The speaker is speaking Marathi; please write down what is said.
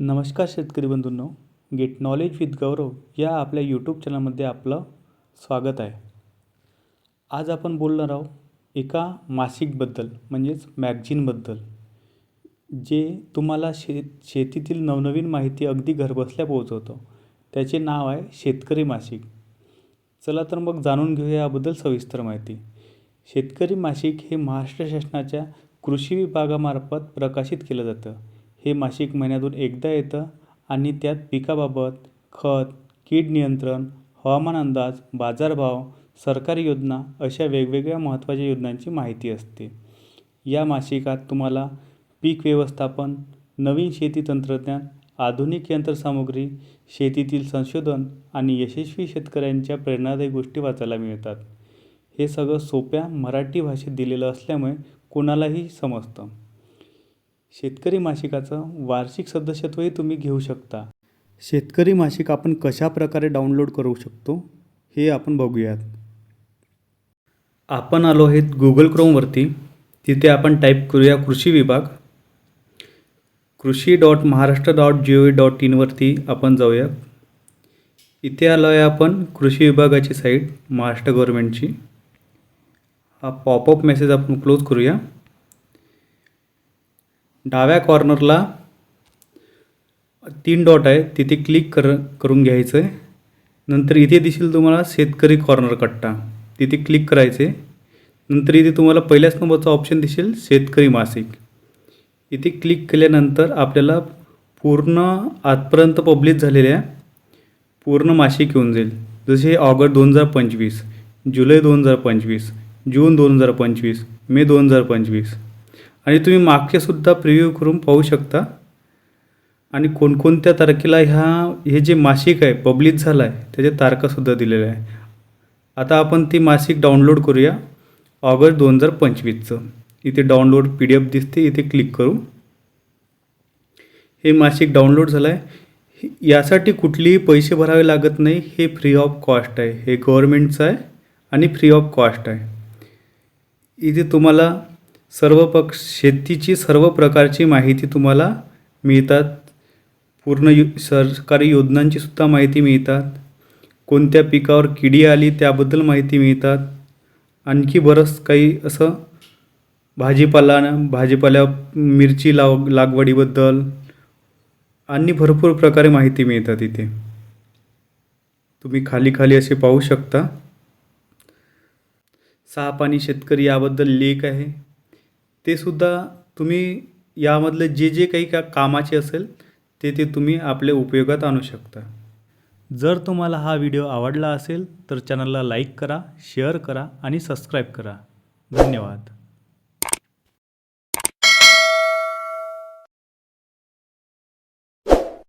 नमस्कार शेतकरी बंधूंनो गेट नॉलेज विथ गौरव या आपल्या यूट्यूब चॅनलमध्ये आपलं स्वागत आहे. आज आपण बोलणार आहोत एका मासिकबद्दल म्हणजेच मॅगझिनबद्दल जे तुम्हाला शे शेतीतील नवनवीन माहिती अगदी घरबसल्या पोहोचवतं. त्याचे नाव आहे शेतकरी मासिक. चला तर मग जाणून घेऊया याबद्दल सविस्तर माहिती. शेतकरी मासिक हे महाराष्ट्र शासनाच्या कृषी विभागामार्फत प्रकाशित केलं जातं. हे मासिक महिन्यातून एकदा येतं आणि त्यात पिकाबाबत खत कीड नियंत्रण हवामान अंदाज बाजारभाव सरकारी योजना अशा वेगवेगळ्या महत्त्वाच्या योजनांची माहिती असते. या मासिकात तुम्हाला पीक व्यवस्थापन नवीन शेती तंत्रज्ञान आधुनिक यंत्रसामुग्री शेतीतील संशोधन आणि यशस्वी शेतकऱ्यांच्या प्रेरणादायी गोष्टी वाचायला मिळतात. हे सगळं सोप्या मराठी भाषेत दिलेलं असल्यामुळे कोणालाही समजतं. शेतकरी मासिकाचं वार्षिक सदस्यत्वही तुम्ही घेऊ शकता. शेतकरी मासिक आपण कशा प्रकारे डाउनलोड करू शकतो हे आपण बघूयात. आपण आलो आहेत गुगल क्रोमवरती तिथे आपण टाईप करूया कृषी विभाग. कृषी dot Maharashtra dot G O V dot इनवरती आपण जाऊया इथे आलो आहे आपण कृषी विभागाची साईट महाराष्ट्र गव्हर्मेंटची हा पॉपअप मेसेज आपण क्लोज करूया. डाव्या कॉर्नरला तीन डॉट आहे तिथे क्लिक कर करून घ्यायचं आहे नंतर इथे दिसेल तुम्हाला शेतकरी कॉर्नर कट्टा. तिथे क्लिक करायचे नंतर इथे तुम्हाला पहिल्याच नंबरचा ऑप्शन दिसेल शेतकरी मासिक. इथे क्लिक केल्यानंतर आपल्याला पूर्ण आजपर्यंत पब्लिश झालेल्या पूर्ण मासिक येऊन जाईल. जसे ऑगस्ट दोन हजार पंचवीस जुलै दोन हजार पंचवीस जून दोन हजार पंचवीस मे दोन हजार पंचवीस. आणि तुम्ही मागचेसुद्धा प्रिव्ह्यू करून पाहू शकता. आणि कोणकोणत्या तारखेला ह्या हे जे मासिक आहे पब्लिश झालं आहे त्याच्या तारखासुद्धा दिलेल्या आहे. आता आपण ती मासिक डाउनलोड करूया. ऑगस्ट दोन हजार पंचवीसचं. इथे डाउनलोड पी डी एफ दिसते इथे क्लिक करू. हे मासिक डाउनलोड झालं आहे यासाठी कुठलेही पैसे भरावे लागत नाही. हे फ्री ऑफ कॉस्ट आहे. हे गव्हर्मेंटचं आहे आणि फ्री ऑफ कॉस्ट आहे. इथे तुम्हाला सर्व पक्ष शेतीची सर्व प्रकारची माहिती तुम्हाला मिळतात. पूर्ण यु सरकारी योजनांची सुद्धा माहिती मिळतात. कोणत्या पिकावर किडी आली त्याबद्दल माहिती मिळतात. आणखी बरंच काही असं भाजीपाला भाजीपाल्या मिरची लाव लागवडीबद्दल आणि भरपूर प्रकारे माहिती मिळतात इथे. तुम्ही खाली खाली असे पाहू शकता. सहा पाणी शेतकरी याबद्दल लेख आहे. ते सुद्धा तुम्ही यामधलं जे जे काही का कामाचे असेल ते ते तुम्ही आपल्या उपयोगात आणू शकता. जर तुम्हाला हा व्हिडिओ आवडला असेल तर चॅनलला लाईक करा शेअर करा आणि सबस्क्राईब करा. धन्यवाद.